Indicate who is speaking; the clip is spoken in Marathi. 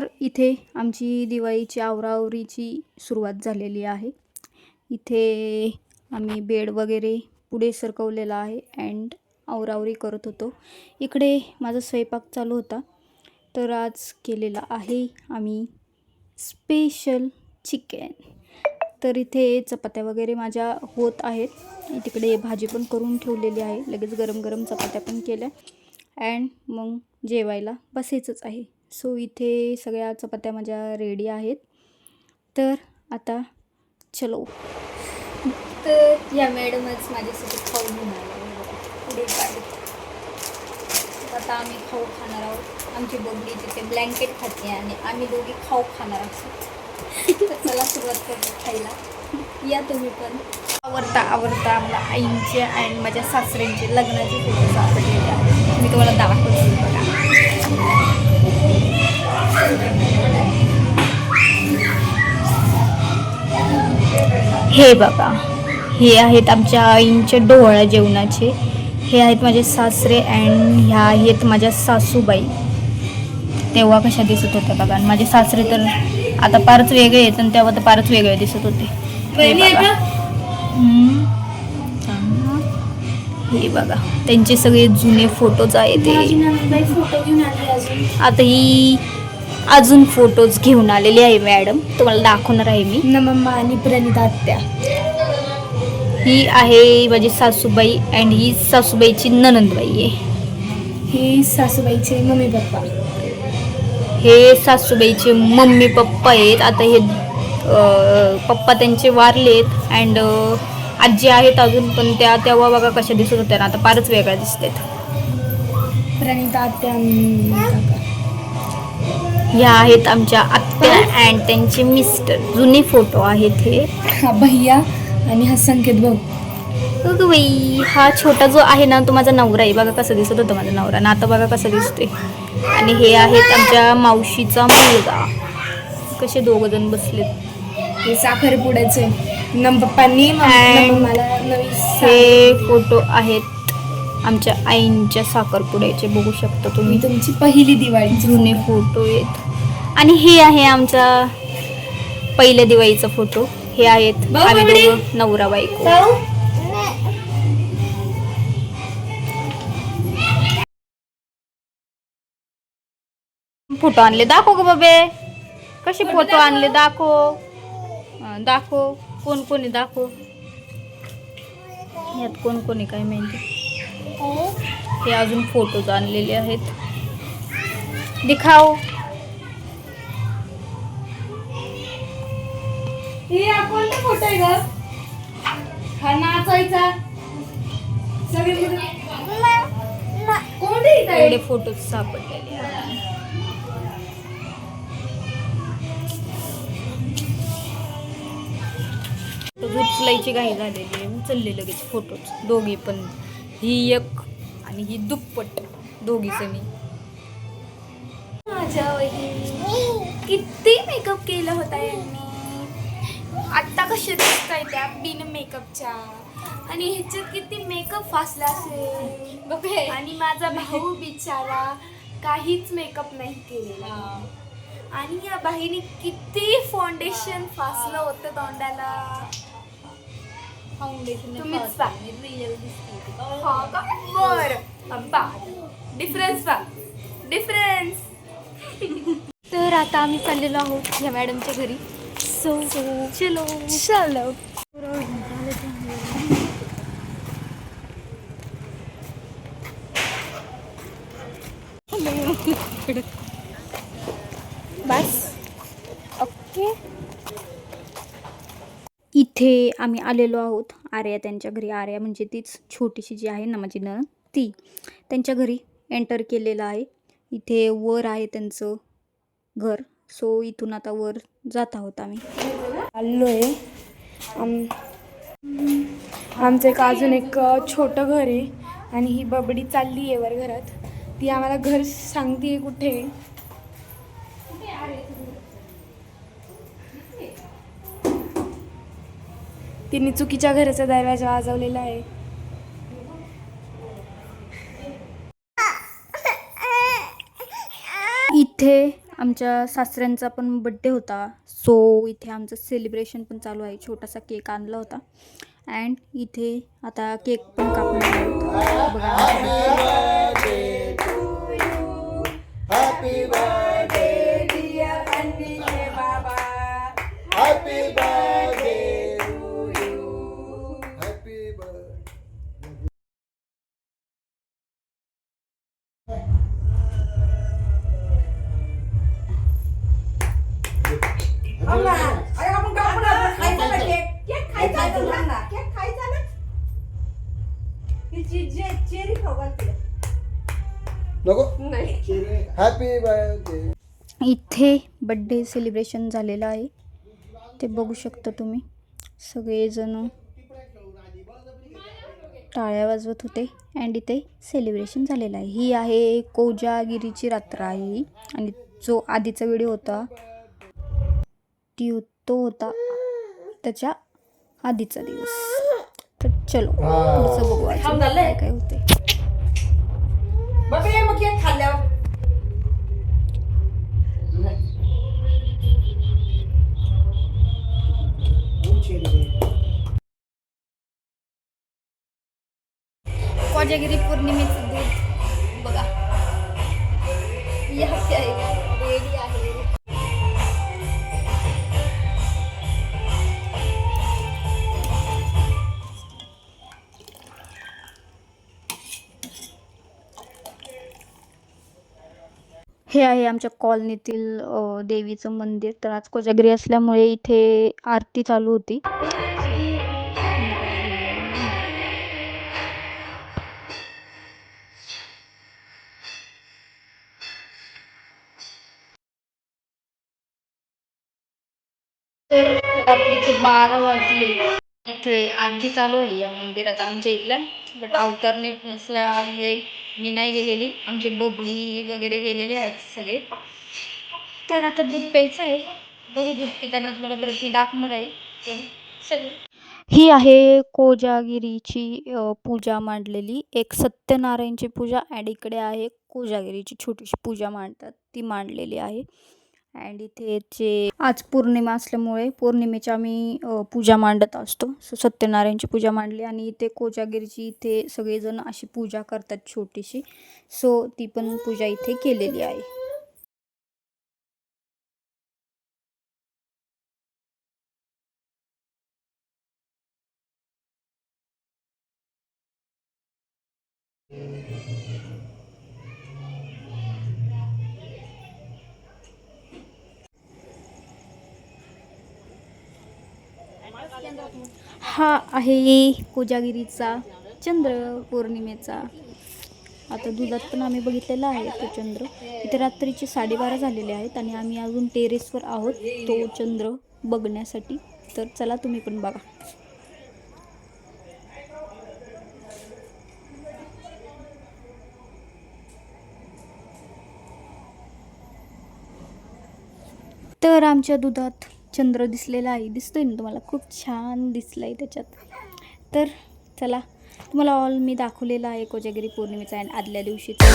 Speaker 1: तर इथे आमची दिवाळीची आवरावरीची सुरुवात झालेली आहे. इथे आम्ही बेड वगैरे पुढे सरकवलेला आहे अँड आवरावरी करत होतो. इकडे माझा स्वयंपाक चालू होता. तर आज केलेला आहे आम्ही स्पेशल चिकन तर इथे चपात्या वगैरे माझ्या होत आहेत. तिकडे भाजी पण करून ठेवलेली आहे. लगेच गरम गरम चपात्या पण केल्या. अँड मग जेवायला बसायचंच आहे. सो इथे सगळ्या चपात्या माझ्या रेडी आहेत. तर आता चलो. तर या मॅडमच माझ्यासाठी खाऊ घेऊन पुढे गाडीत आता आम्ही खाऊ खाणार आहोत. आमची बोगली तिथे ब्लँकेट खाते आणि आम्ही दोघी खाऊ खाणार आहोत. तर चला सुरुवात करू खायला. या तुम्ही पण. आवडता आवडता आम्हाला आईंचे आणि माझ्या सासऱ्यांचे लग्नाचे फोटो सापडलेले आहेत. मी तुम्हाला दाखवतो. हे बघा हे आहेत आमच्या आईंचे डोहाळ्या जेवणाचे. हे आहेत माझे सासरे अँड ह्या आहेत माझ्या सासूबाई. तेव्हा कशा दिसत होत्या बघा. आणि माझे सासरे तर आता फारच वेगळे आहेत आणि तेव्हा तर फारच वेगळे दिसत होते. हे बघा. हे त्यांचे सगळे जुने फोटोज आहेत आता ही अजून फोटोज घेऊन आलेली आहे मॅडम तुम्हाला दाखवणार आहे मी.
Speaker 2: नमम्मा आणि प्रणिता आत्या.
Speaker 1: ही आहे माझी सासूबाई अँड ही सासूबाईची ननंदबाई आहे.
Speaker 2: हे सासूबाईचे मम्मी पप्पा.
Speaker 1: हे सासूबाईचे मम्मी पप्पा आहेत. आता हे पप्पा त्यांचे वारलेत अँड आजी आहेत अजून पण त्या तेव्हा बघा कशा दिसत होत्या ना आता फारच वेगळ्या दिसतात
Speaker 2: प्रणिता आत्या आणि.
Speaker 1: ह्या आहेत आमच्या आत्या अँड त्यांचे मिस्टर जुने फोटो आहेत हे.
Speaker 2: हा भैया आणि हा संकेत भाऊ.
Speaker 1: अगं बाई हा छोटा जो आहे ना तो माझा नवरा आहे. बघा कसं दिसत होतं माझा नवरा. ना आता बघा कसं दिसतोय. आणि हे आहेत आमच्या मावशीचा मुलगा. कसे दोघ जण बसलेत.
Speaker 2: हे साखरपुड्याचे. नम पप्पांनी
Speaker 1: And
Speaker 2: मला नवी
Speaker 1: हे फोटो आहेत. आमच्या आईंच्या साखरपुड्याचे बघू शकता तुम्ही.
Speaker 2: तुमची पहिली दिवाळी.
Speaker 1: जुने फोटो आहेत. आणि हे आहे आमचा पहिल्या दिवाळीचा फोटो. हे आहेत आम्ही. दोघं नवरा बायको. फोटो आणले दाखव ग बाबे. कसे फोटो आणले दाखव. दाखव. कोण कोणी दाखव. यात कोण कोणी काय माहिती. हे. अजून फोटोज आणलेले आहेत.
Speaker 2: हे कोणता फोटो आहे ग? हा नाचायचा. सगळे कोणते इथं आहे?
Speaker 1: एवढे फोटोज सापडलेले आहेत. घाई झालेली आहे. उचलले लगेच दोघे पण. ही एक आणि ही दुप्पट दोघी जणी
Speaker 2: माझ्या वहिनी किती मेकअप केला होता यांनी. आत्ता कशा दिसताय त्या बिन मेकअपच्या आणि ह्याच्यात किती मेकअप फासला असेल. आणि माझा भाऊ बिचारा काहीच मेकअप नाही केलेला. आणि या बाईने किती फाउंडेशन फासलं होतं तोंडाला.
Speaker 1: फाउंडेशन
Speaker 2: तुम्हीच पहा. हा का? बर. अब्बा डिफरन्स पा डिफरन्स
Speaker 1: तर आता आम्ही चाललेलो आहोत या मॅडमच्या घरी. सो चलो.
Speaker 2: चलो.
Speaker 1: इथे आम्ही आलेलो आहोत. आर्या त्यांच्या घरी. आर्या म्हणजे तीच छोटीशी जी आहे ना माझी नणंद ती त्यांच्या घरी एंटर केलेलं आहे. इथे वर आहे त्यांचं घर. सो इथून आता वर जात आहोत आम्ही.
Speaker 2: आलो आहे आम आमचं एक अजून एक छोटं घर आहे आणि ही बबडी चालली आहे वर घरात. ती आम्हाला घर सांगते कुठे. तिने चुकीच्या घराचा दरवाजा वाजवलेला आहे.
Speaker 1: इथे आमच्या सासऱ्यांचा पण बड्डे होता. सो इथे आमचं सेलिब्रेशन पण चालू आहे. छोटासा केक आणला होता. अँड इथे आता केक पण कापणार आहोत बघा.
Speaker 3: अम्मा, अरे आपण कापून आता खायचा ना केक? केक खायचा आहे मुलांना केक खायचा ना? ही चीज जे चेरी खाऊ घालते.
Speaker 4: नको.
Speaker 3: नाही.
Speaker 4: हॅपी बर्थडे
Speaker 1: इथे बड्डे सेलिब्रेशन झालेलं आहे. ते बघू शकता तुम्ही. सगळेजण टाळ्या वाजवत होते. अँड इथे सेलिब्रेशन झालेलं आहे. ही आहे कोजागिरीची रात्र आहे. आणि जो आधीचा व्हिडिओ होता ती तो होता त्याच्या आधीचा दिवस. तर चलो पुढचं बघू आज. काय काय होते कोजागिरी पौर्णिमेचं दूध. हे आहे आमच्या कॉलनीतील देवीचं मंदिर. तर आज कोजागिरी असल्यामुळे इथे आरती चालू होती. तर रात्रीचे बारा वाजले. इथे आरती चालू आहे या मंदिरात आमच्या इथल्या. बट नसल्या आहे. मी नाही गेलेली. आमचे बबली वगैरे गेलेले आहेत सगळे. तर आता दूध प्यायचं आहे. बघू दूध पिताना तुम्हाला परत मी दाखवणार आहे ते सगळे. ही आहे कोजागिरीची पूजा मांडलेली. एक सत्यनारायणची पूजा अँड इकडे आहे कोजागिरीची छोटीशी पूजा मांडतात. ती मांडलेली आहे. अँड इथे जे आज पौर्णिमा असल्यामुळे पौर्णिमेची आम्ही पूजा मांडत असतो. सो सत्यनारायणची पूजा मांडली आणि इथे कोजागिरीची इथे सगळेजण अशी पूजा करतात छोटीशी. सो ती पण पूजा इथे केलेली आहे. हा आहे कोजागिरीचा चंद्र पौर्णिमेचा. आता दुधात पण आम्ही बघितलेला आहे तो चंद्र. इथे रात्रीचे साडेबारा झालेले आहेत आणि आम्ही अजून टेरेसवर आहोत तो चंद्र बघण्यासाठी. तर चला तुम्ही पण बघा. तर आमच्या दुधात चंद्र दिसलेला आहे. दिसतोय ना तुम्हाला? खूप छान दिसलं आहे त्याच्यात. तर चला तुम्हाला ऑल मी दाखवलेला आहे कोजागिरी पौर्णिमेचा आणि आदल्या दिवशीचा.